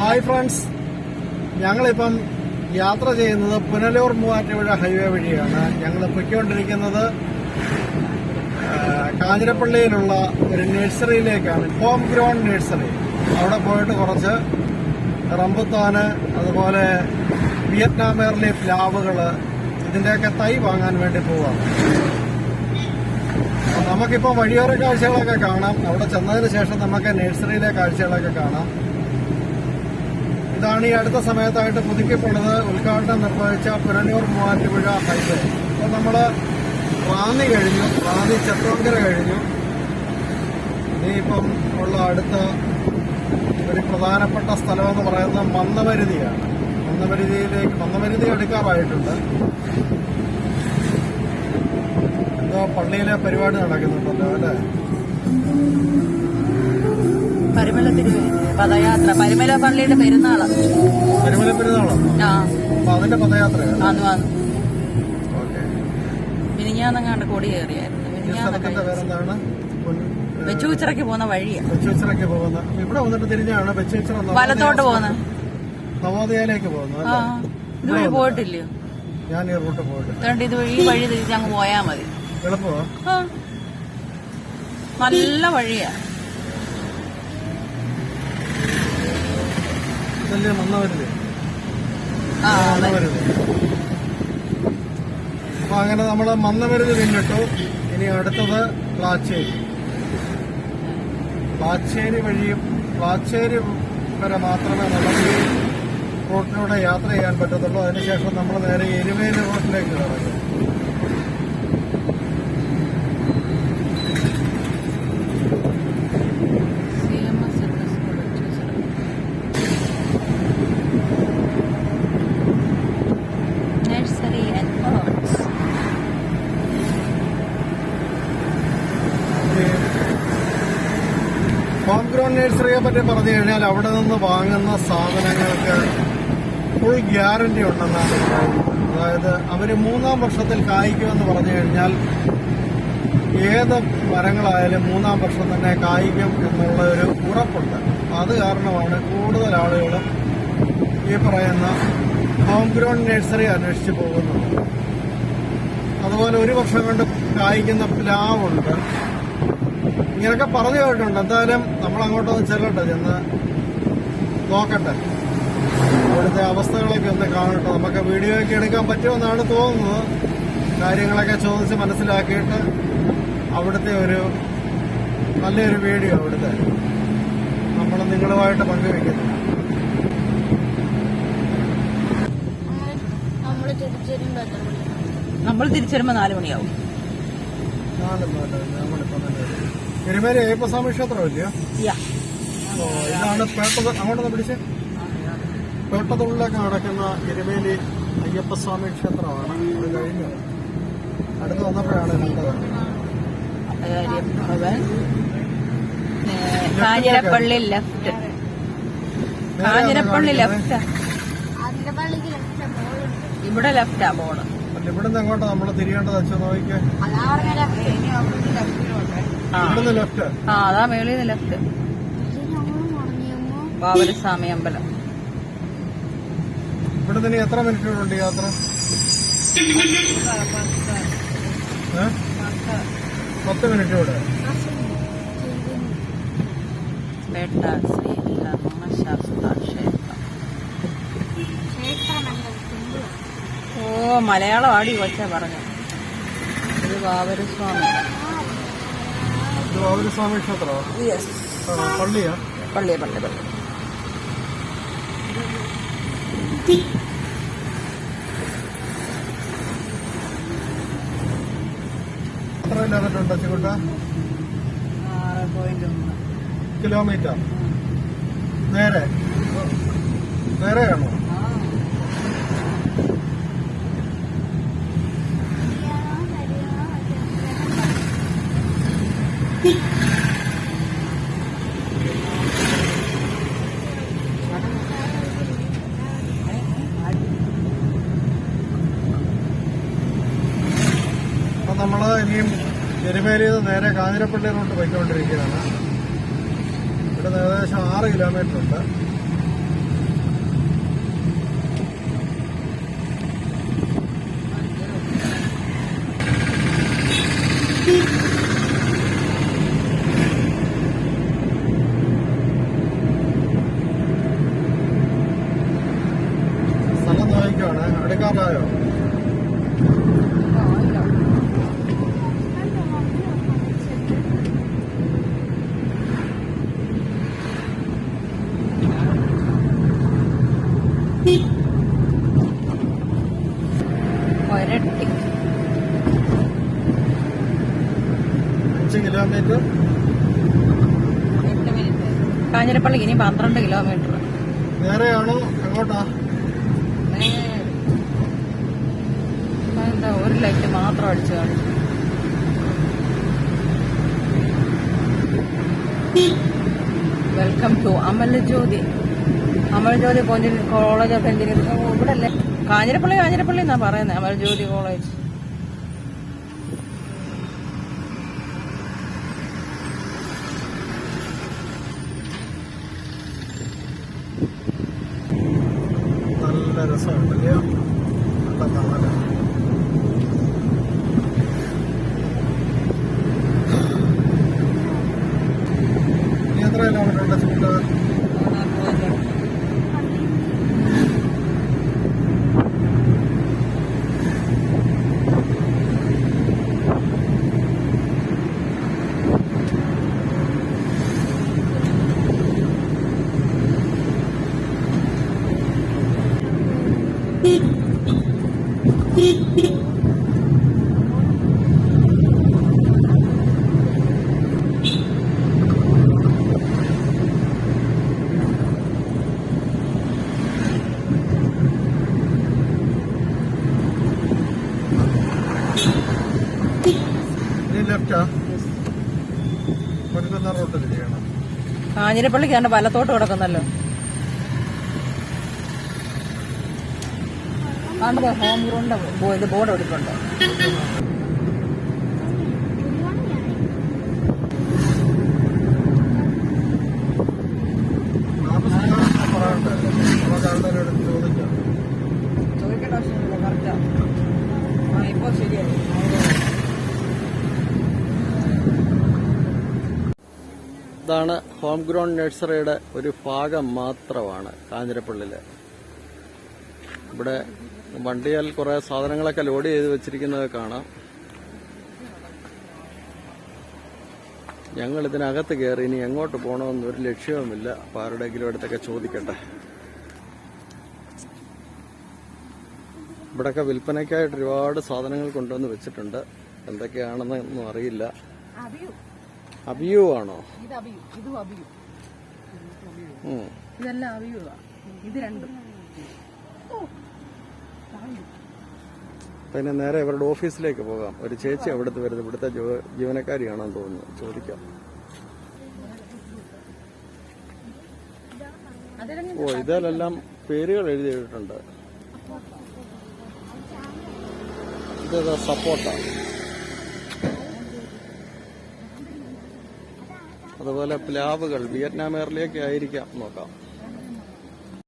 Hi friends. ഞങ്ങളിപ്പം യാത്ര ചെയ്യുന്നത് പുനലൂർ മൂവാറ്റുപുഴ ഹൈവേ വഴിയാണ്. ഞങ്ങൾ പൊയ്ക്കൊണ്ടിരിക്കുന്നത് കാഞ്ഞിരപ്പള്ളിയിലുള്ള ഒരു നഴ്സറിയിലേക്കാണ്. Home grown nursery. അവിടെ പോയിട്ട് കുറച്ച് റംബുത്താന് അതുപോലെ വിയറ്റ്നാം എയർലി പ്ലാവുകൾ ഇതിന്റെയൊക്കെ തൈ വാങ്ങാൻ വേണ്ടി പോവാണ്. നമുക്കിപ്പോൾ വഴിയോര കാഴ്ചകളൊക്കെ കാണാം. അവിടെ ചെന്നതിന് ശേഷം നമുക്ക് നഴ്സറിയിലെ കാഴ്ചകളൊക്കെ കാണാം. ഇതാണ് ഈ അടുത്ത സമയത്തായിട്ട് പുതുക്കിപ്പുള്ളത് ഉദ്ഘാടനം നിർവഹിച്ച പുനലൂർ മൂവാറ്റുപുഴ ഹൈവേ. അപ്പോൾ നമ്മൾ റാന്നി കഴിഞ്ഞു. റാന്നി ചെത്തോങ്കര കഴിഞ്ഞു. ഇനിയിപ്പം ഉള്ള അടുത്ത ഒരു പ്രധാനപ്പെട്ട സ്ഥലമെന്ന് പറയുന്നത് മന്ദമരുതിയാണ് മന്ദമരുതിയിലേക്ക് മന്ദമരുതി എടുക്കാറായിട്ടുണ്ട് എന്തോ പള്ളിയിലെ പരിപാടി നടക്കുന്നുണ്ടല്ലോ അല്ലേ? പരിമല തിരുവേദി പദയാത്ര. പരിമല പള്ളിയുടെ പെരുന്നാൾ. പരിമല പെരുന്നാളോ? ആ. അതിന്റെ പദയാത്രയാണ് വന്നു വന്നു മിനിഞ്ഞാന്നങ്ങാണ്ട് കൊടി കയറിയായിരുന്നു. വെച്ചൂച്ചിറക്കി പോകുന്ന വഴിയാണ് ബെച്ചേച്ചറൊക്കെ പോകുന്ന. ഇവിടെ വന്നിട്ട് തിരിഞ്ഞാണ് ബെച്ചേച്ചറ വലത്തോട്ട് പോകുന്നത് നവോദയയിലേക്ക് പോകുന്നത് ഇതുവഴി പോയിട്ടില്ലയോ? ഞാൻ ഈ റൂട്ട് പോയിട്ട് ഇത് ഈ വഴി തിരിച്ച് അങ്ങ് പോയാ മതി. എളുപ്പമോ? നല്ല വഴിയാ. ഇതല്ലേ മന്നവരുത് അപ്പൊ അങ്ങനെ നമ്മൾ മന്നമരുത് പിന്നിട്ടു. ഇനി അടുത്തത് പ്ലാച്ചേരി. പ്ലാച്ചേരി വഴിയും പ്ലാച്ചേരി വരെ മാത്രമേ നമുക്ക് റോട്ടിലൂടെ യാത്ര ചെയ്യാൻ പറ്റത്തുള്ളൂ. അതിനുശേഷം നമ്മൾ നേരെ എരുമേലി റോട്ടിലേക്ക് കിടക്കും CMS എന്ന school Vechoochira. Nursery and pots home grown നഴ്സറിയെ പറ്റി പറഞ്ഞു കഴിഞ്ഞാൽ അവിടെ നിന്ന് വാങ്ങുന്ന സാധനങ്ങൾക്ക് ഫുൾ ഗ്യാരണ്ടി ഉണ്ടെന്നാണ് അതായത് അവർ മൂന്നാം വർഷത്തിൽ കായ്ക്കുമെന്ന് പറഞ്ഞു കഴിഞ്ഞാൽ ഏത് മരങ്ങളായാലും മൂന്നാം വർഷം തന്നെ കായ്ക്കും എന്നുള്ള ഒരു ഉറപ്പുണ്ട്. അത് കാരണമാണ് കൂടുതൽ ആളുകളും ഈ പറയുന്ന ഹോം ഗ്രോൺ നഴ്സറി അന്വേഷിച്ച് പോകുന്നത്. അതുപോലെ ഒരു വർഷം കൊണ്ട് കായ്ക്കുന്ന പ്ലാവുണ്ട്. ഇങ്ങനൊക്കെ പറഞ്ഞു കേട്ടിട്ടുണ്ട്. എന്തായാലും നമ്മൾ അങ്ങോട്ടൊന്ന് ചെല്ലട്ടെ ചെന്ന് നോക്കട്ടെ. അവിടുത്തെ അവസ്ഥകളൊക്കെ ഒന്ന് കാണട്ടെ. നമുക്ക് വീഡിയോ ഒക്കെ എടുക്കാൻ പറ്റുമെന്നാണ് തോന്നുന്നത്. കാര്യങ്ങളൊക്കെ ചോദിച്ച് മനസ്സിലാക്കിയിട്ട് അവിടുത്തെ ഒരു നല്ലൊരു വീഡിയോ അവിടുത്തെ നമ്മൾ നിങ്ങളുമായിട്ട് പങ്കുവെക്കുന്നു? നമ്മൾ തിരിച്ചു വരുമ്പോ നാലു മണിയാവും തിരുമേരി അയ്യപ്പസ്വാമി ക്ഷേത്രം ഇല്ലയോ യാ. ഓ, ഇതാണ് പേട്ടത് അങ്ങോട്ടൊന്ന് പിടിച്ച്. പേട്ടതുള്ളിലൊക്കെ നടക്കുന്ന എരുമേലി അയ്യപ്പസ്വാമി ക്ഷേത്രമാണ്. ഇത് കഴിഞ്ഞു അടുത്ത് വന്നപ്പോഴാണ് കണ്ടത്. കാഞ്ഞിരപ്പള്ളി ലെഫ്റ്റ്. കാഞ്ഞിരപ്പള്ളി ലെഫ്റ്റ്. ഇവിടെ ലെഫ്റ്റാ പോണ് ഇവിടുന്ന് എങ്ങോട്ടാ? നമ്മൾ തിരിയേണ്ടത് അച്ഛൻ നോക്കിക്കേ ഇവിടുന്ന് ലെഫ്റ്റ്. ആ അതാ മേളിൽ നിന്ന് ലെഫ്റ്റ്. ബാബരസ്വാമി അമ്പലം. ഇവിടുന്ന് ഇനി എത്ര മിനിറ്റുകളുണ്ട് യാത്ര? പത്ത് മിനിറ്റ് കൂടെ ശ്രീ ധർമ്മശാസ്ത്ര ഓ മലയാളം ആടി കൊച്ച പറഞ്ഞു ഇത് ബാബരസ്വാമി. ബാബരസ്വാമി ക്ഷേത്രമോ പള്ളിയാ? പള്ളി പള്ളി പള്ളി കിലോമീറ്റർ. നേരെ? നേരെയാണോ? നമ്മൾ ഇനിയും എരുമേലിയിൽ നേരെ കാഞ്ഞിരപ്പള്ളി റോട്ട് പോയിക്കൊണ്ടിരിക്കുകയാണ്. ഇവിടെ ഏകദേശം ആറ് കിലോമീറ്റർ ഉണ്ട് കിലോമീറ്റർ കാഞ്ഞിരപ്പള്ളി ഇനി പന്ത്രണ്ട് കിലോമീറ്റർ. വേറെയാണോ എങ്ങോട്ടാ? എന്താ ഒരു ലൈറ്റ് മാത്രം അടിച്ചു കാണിച്ചു. Welcome to Amal Jyothi Amal Jyothi college of engineering. ഇവിടെ അല്ലേ കാഞ്ഞിരപ്പള്ളി കാഞ്ഞിരപ്പള്ളി എന്നാ പറയുന്നത് അമൽജ്യോതി കോളേജ്. നല്ല രസമുണ്ടല്ലേ നല്ല തണല ഇനി എത്ര കിലോമീറ്റർ ഉണ്ട് സ്പീഡ് ഇനി ലെഫ്റ്റാ കാഞ്ഞിരപ്പള്ളിക്ക് കണ്ട് വലത്തോട്ട് കിടക്കുന്നല്ലോ. ഹോം ഗ്രൗണ്ട് ബോർഡ് എടുക്കുന്നുണ്ട് ഇതാണ് ഹോം ഗ്രൗണ്ട് നഴ്സറിയുടെ ഒരു ഭാഗം മാത്രമാണ് കാഞ്ഞിരപ്പള്ളിയിൽ. ഇവിടെ വണ്ടിയാൽ കുറെ സാധനങ്ങളൊക്കെ ലോഡ് ചെയ്ത് വെച്ചിരിക്കുന്നത് കാണാം. ഞങ്ങൾ ഇതിനകത്ത് കയറി ഇനി എങ്ങോട്ട് പോകണമെന്ന് ഒരു ലക്ഷ്യവുമില്ല. അപ്പൊ ആരുടെയെങ്കിലും അടുത്തൊക്കെ ചോദിക്കട്ടെ. ഇവിടെയൊക്കെ വിൽപ്പനയ്ക്കായിട്ട് ഒരുപാട് സാധനങ്ങൾ കൊണ്ടുവന്ന് വെച്ചിട്ടുണ്ട്. എന്തൊക്കെയാണെന്നൊന്നും അറിയില്ല. അബിയു ആണോ? ഇത് അബിയു. ഇതും അബിയു. ഉം. ഇതെല്ലാം ഇത് രണ്ടും. പിന്നെ നേരെ ഇവരുടെ ഓഫീസിലേക്ക് പോകാം. ഒരു ചേച്ചി അവിടുത്തെ വരുന്നത് ഇവിടുത്തെ ജീവനക്കാരിയാണെന്ന് തോന്നുന്നു. ചോദിക്കാം. ഓ ഇതിലെല്ലാം പേരുകൾ എഴുതിയിട്ടുണ്ട്. ഇത് സപ്പോർട്ട. അതുപോലെ പ്ലാവുകൾ വിയറ്റ്നാം എയറിലേക്ക് ആയിരിക്കാം നോക്കാം.